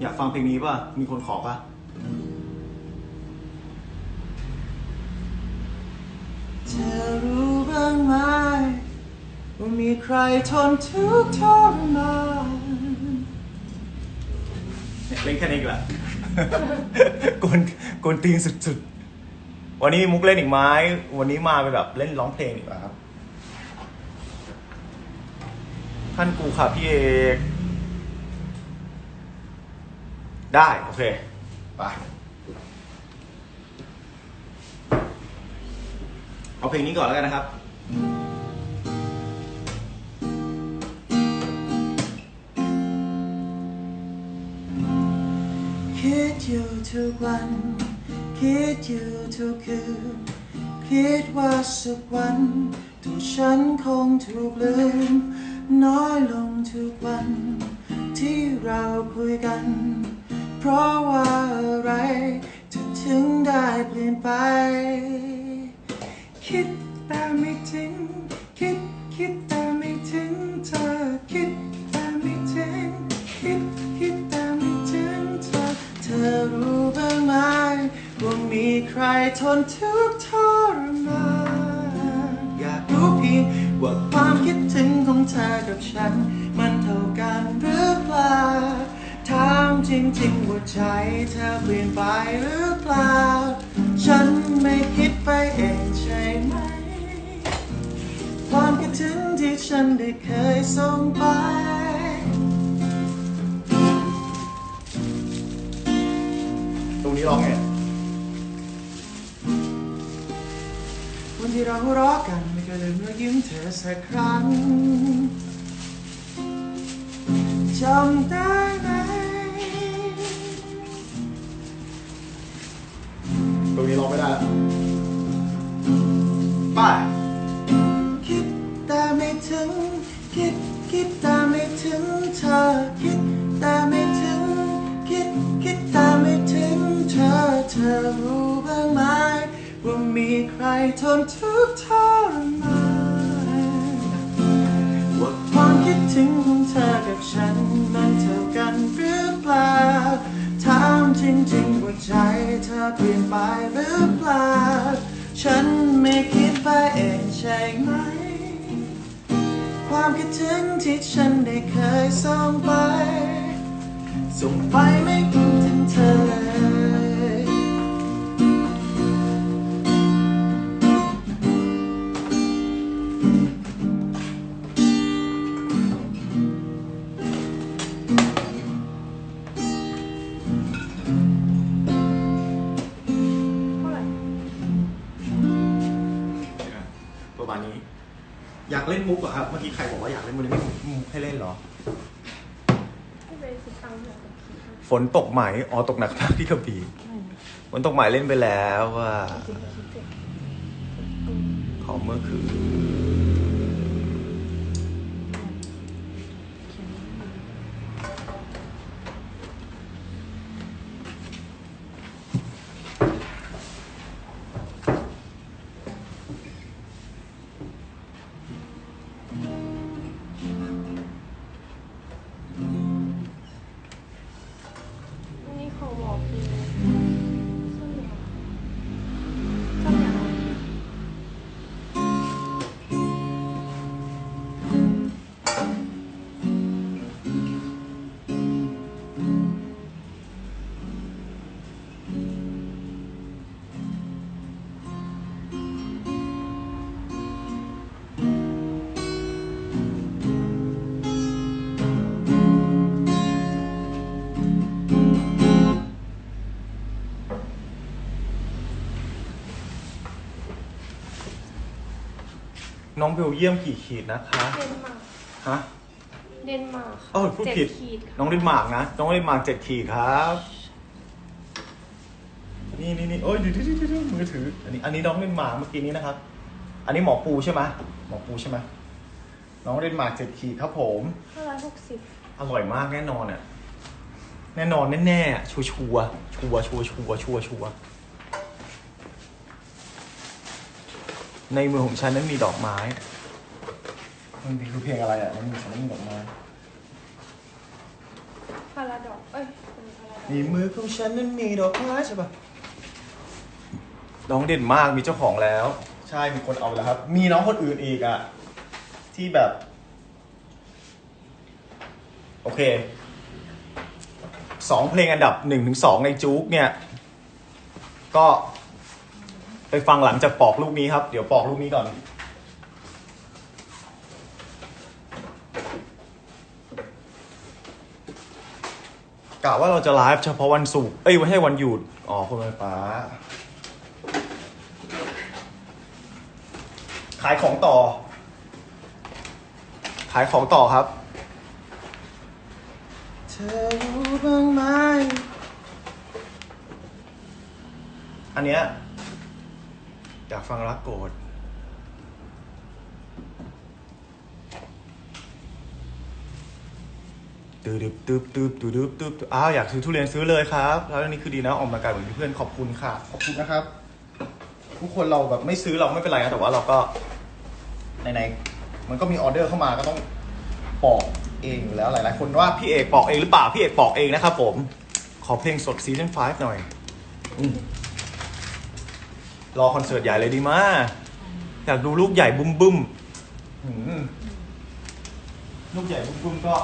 อยากฟังเพลงนี้ป่ะ มีคนขอป่ะ เธอรู้บ้างไหมว่ามีใครทนทุกข์ทรมานเนี่ยเล่นแค่นี้อีกแหละกวนกวนตีนสุดๆ วันนี้มุกเล่นอีกไหมวันนี้มาเป็นแบบเล่นร้องเพลงอีกแล้วครับ ท่านกูค่ะพี่เอก ได้ โอเค ไป เอาเพลงนี้ก่อนแล้วกันนะครับ คิดอยู่ทุกวัน คิดอยู่ทุกคืน คิดว่าสักวัน ตัวฉันคงถูกลืม น้อยลงทุกวัน ที่เราคุยกัน เพราะว่าอะไรถึงถึงได้เปลี่ยนไป คิดแต่ไม่ถึง คิดคิดแต่ไม่ถึงเธอ คิดแต่ไม่ถึง คิดคิดแต่ไม่ถึงเธอ เธอรู้บ้างไหมว่ามีใครทนทุกข์ทรมานอยากรู้เพียงว่าความคิดถึงของเธอกับฉัน จริงๆว่าใจเธอเปลี่ยนไปหรือเปล่า ฉันไม่คิดไปเองใช่ไหม ความคิดถึงที่ฉันได้เคยส่งไปตรงนี้ร้องไงวันที่เราหัวเรักกันไม่เคยลืมรอยยิ้มเธอสักครั้งจำได้ไหม นี้ร้องไม่ได้แล้วไปคิดแต่ไม่ถึง คิดคิดแต่ไม่ถึงเธอ คิดแต่ไม่ถึง คิดคิดแต่ไม่ถึงเธอ เธอรู้บ้างไหมว่ามีใครทนทุกข์ทรมานว่าความคิดถึงของเธอกับฉันมันเท่ากันหรือเปล่าถามจริงๆ ใจเธอเปลี่ยนไปหรือเปล่า ฉันไม่คิดไปเองใช่ไหม ความคิดถึงที่ฉันได้เคยส่งไป ส่งไป ประมาณนี้ อยากเล่นมุกเหรอครับ เมื่อกี้ใครบอกว่าอยากเล่นมุกนี้ไม่มีมุกให้เล่นเหรอที่ไปสิบตังค์เหรอกับคิดฝนตกไหมอ๋อตกหนักมากที่กระบี่ฝนตกไหมเล่นไปแล้วว่าคิดคิดเจ็บของเมื่อคืน น้องเบลเยี่ยมกี่ขีดนะคะเดนมาร์กฮะเดนมาร์กค่ะเออพูดผิด เจ็ขีดค่ะน้องเดนมาร์กนะ น้องเดนมาร์กเจ็ดขีดครับ นี่นี่นี่โอ้ยดูดูดูดูดูมือถือ อันนี้ อันนี้น้องเดนมาร์กเมื่อกี้นี้นะครับ อันนี้หมอปูใช่ไหมหมอปูใช่ไหมน้องเดนมาร์กเจ็ดขีดครับผม ห้าร้อยหกสิบอร่อยมากแน่นอนอะ แน่นอนแน่ๆชัวชัวร์ชัวร์ชัวร์ชัวร์ชัวร์ชัวร์ ในมือของฉันนั้นมีดอกไม้ มันคือเพลงอะไรอะในมือฉันนั้นมีดอกไม้ฟาราดอกเอ้ยเป็นพาราดอกในมือของฉันนั้นมีดอกไม้ใช่ปะน้องเด่นมากมีเจ้าของแล้ว ใช่มีคนเอาไปแล้วครับ มีน้องคนอื่นอีกอะ ที่แบบ โอเคสองเพลงอันดับหนึ่งถึงสองในจุกเนี่ย ก็ ไปฟังหลังจากปอกลูกนี้ครับ เดี๋ยวปอกลูกนี้ก่อน กะว่าเราจะไลฟ์เฉพาะวันศุกร์ เอ้ยไม่ใช่วันหยุด อ๋อคุณไฟฟ้า ขายของต่อ ขายของต่อครับ เธอรู้บ้างไหม อันเนี้ย อยากฟังรักโกรธตืบตืบตืบตืบตืบตืบตืบอ้าวอยากซื้อทุเรียนซื้อเลยครับ แล้วนี้คือดีนะออกกำลังกายเหมือนเพื่อนขอบคุณค่ะ ขอบคุณนะครับ ทุกคนเราแบบไม่ซื้อเราไม่เป็นไรนะแต่ว่าเราก็ในๆมันก็มีออเดอร์เข้ามาก็ต้องปอกเองอยู่แล้วหลายๆ คนว่าพี่เอกปอกเองหรือเปล่าพี่เอกปอกเองนะครับผม ขอเพลงสดซีซั่น5หน่อยอื รอคอนเสิร์ตใหญ่เลยดีมากอยากดูลูกใหญ่บุ้มบุ้มหืมลูกใหญ่บุ้มบุ้มก็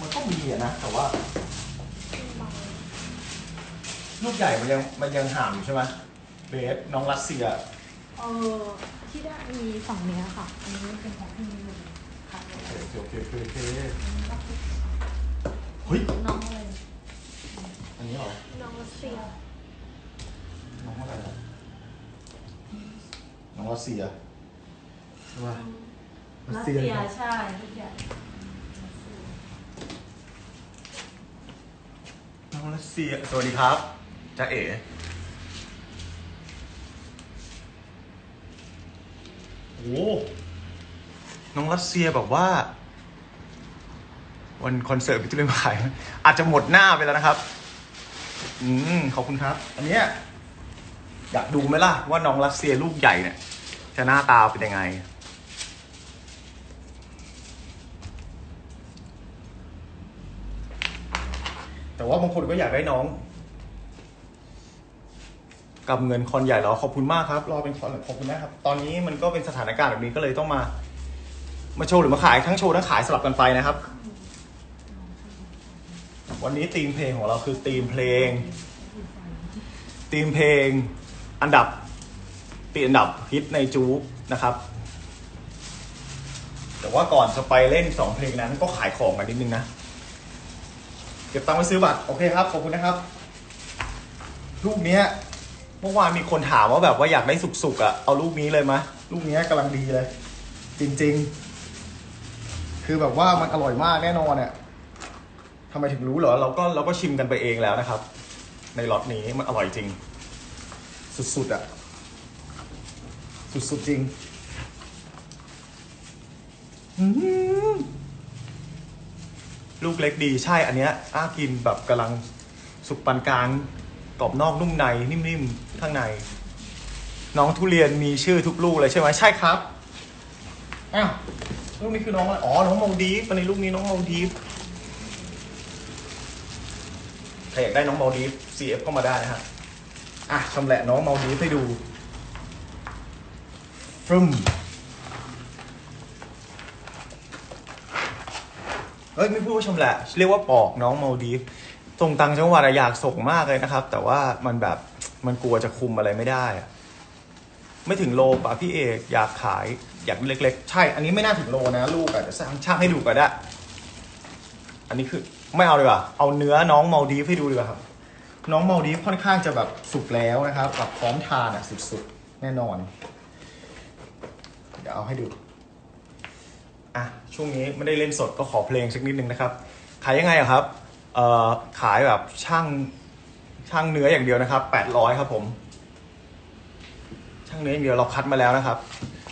มันก็มีอะนะ แต่ว่า ลูกใหญ่มันยังมันยังห่ามอยู่ใช่ไหมเบสน้องรัสเซีย เออที่ได้มีฝั่งเนี้ยค่ะ อันนี้เป็นของพี่มิวค่ะโอเคโอเคโอเคโอเคเฮ้ย น้องเลยอันนี้เหรอน้องรัสเซียน้องอะไรนะน้องรัสเซียใช่ป่ะรัสเซียใช่ทุกอย่างน้องรัสเซียสวัสดีครับจ้าเอ๋โอ้น้องรัสเซียแบบว่า วันคอนเสิร์ตพี่ตุ้ยมาขาย อาจจะหมดหน้าไปแล้วนะครับ อืมขอบคุณครับ อันเนี้ยอยากดูไหมล่ะ ว่าน้องรัสเซียลูกใหญ่เนี่ย จะหน้าตาเป็นยังไง แต่ว่าบางคนก็อยากได้น้อง กับเงินคอนใหญ่แล้วขอบคุณมากครับ รอเป็นคอนขอบคุณนะครับ ตอนนี้มันก็เป็นสถานการณ์แบบนี้ก็เลยต้องมา มาโชว์หรือมาขายทั้งโชว์ทั้งขายสลับกันไปนะครับ วันนี้ธีมเพลงของเราคือธีมเพลงธีมเพลงอันดับติดอันดับฮิตในจู๊นะครับ แต่ว่าก่อนจะไปเล่นสองเพลงนั้นก็ขายของกันนิดนึงนะ เก็บตังค์ไว้ซื้อบัตร โอเคครับ ขอบคุณนะครับลูกเนี้ยเมื่อวานมีคนถามว่าแบบว่าอยากได้สุกๆอะ่ะ เอาลูกนี้เลยมะลูกเนี้ยกำลังดีเลย จริง ๆ คือแบบว่ามันอร่อยมากแน่นอนเนี่ยำไมถึงรู้เหรอ เราก็เราก็ชิมกันไปเองแล้วนะครับ ในล็อตนี้มันอร่อยจริง สุดๆอะ่ะสุดๆจริงลูกเล็กดีใช่อันเนี้ยอ้ากินแบบกำลังสุกปานกลางกรอบนอกนุ่มในนิ่มๆข้างใน น้องทุเรียนมีชื่อทุกลูกเลยใช่ไหมใช่ครับอ้าวลูกนี้คือน้องอะไรอ๋อน้องโมดีฟวันนี้ลูกนี้น้องโมดีฟใค รอยากได้น้องโมดีฟ CF เข้ามาได้นะฮะอะชำแหละน้องโมดีฟให้ดูฟรึมเอ้ยไม่พูดว่าชำแหละ เรียกว่าปอกน้องมาดีฟส่งตังจังหวัดอยากส่งมากเลยนะครับ แต่ว่ามันแบบมันกลัวจะคุมอะไรไม่ได้อะไม่ถึงโลป่ะพี่เอกอยากขายอยากเล็ก ๆ ใช่ อันนี้ไม่น่าถึงโลนะ ลูกอะเดี๋ยวสร้างช่างให้ดูก็ได้ อันนี้คือ ไม่เอาเลยว่ะเอาเนื้อน้องมาดีฟให้ดูดีกว่าครับ น้องมาดีฟค่อนข้างจะแบบสุกแล้วนะครับแบบพร้อมทานอะสุดๆ แน่นอน เดี๋ยวเอาให้ดู อะ ช่วงนี้ไม่ได้เล่นสดก็ขอเพลงสักนิดนึงนะครับ ขายยังไงอะครับ เอ่อ ขายแบบช่างช่างเนื้ออย่างเดียวนะครับ800ครับผม ช่างเนื้ออย่างเดียวเราคัดมาแล้วนะครับ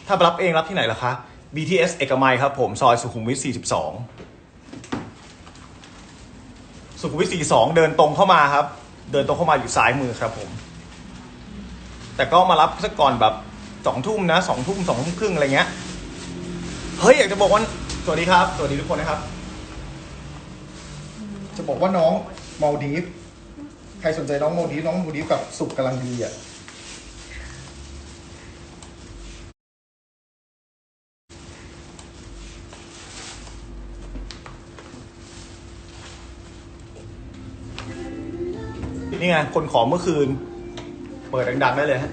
ถ้ารับเองรับที่ไหนล่ะคะ BTS เอกมัยครับผม ซอยสุขุมวิท42 สุขุมวิทสี่สองเดินตรงเข้ามาครับ เดินตรงเข้ามาอยู่ซ้ายมือครับผม แต่ก็มารับสักก่อนแบบสองทุ่มนะสองทุ่มสองทุ่มครึ่งอะไรเงี้ยเฮ้ยอยากจะบอกว่าสวัสดีครับ สวัสดีทุกคนนะครับ จะบอกว่าน้องมาดีฟใครสนใจน้องมาดีฟน้องมาดีฟกับสุขกำลังดีอะ นี่ไง คนขอเมื่อคืน เปิดดังๆได้เลยฮะ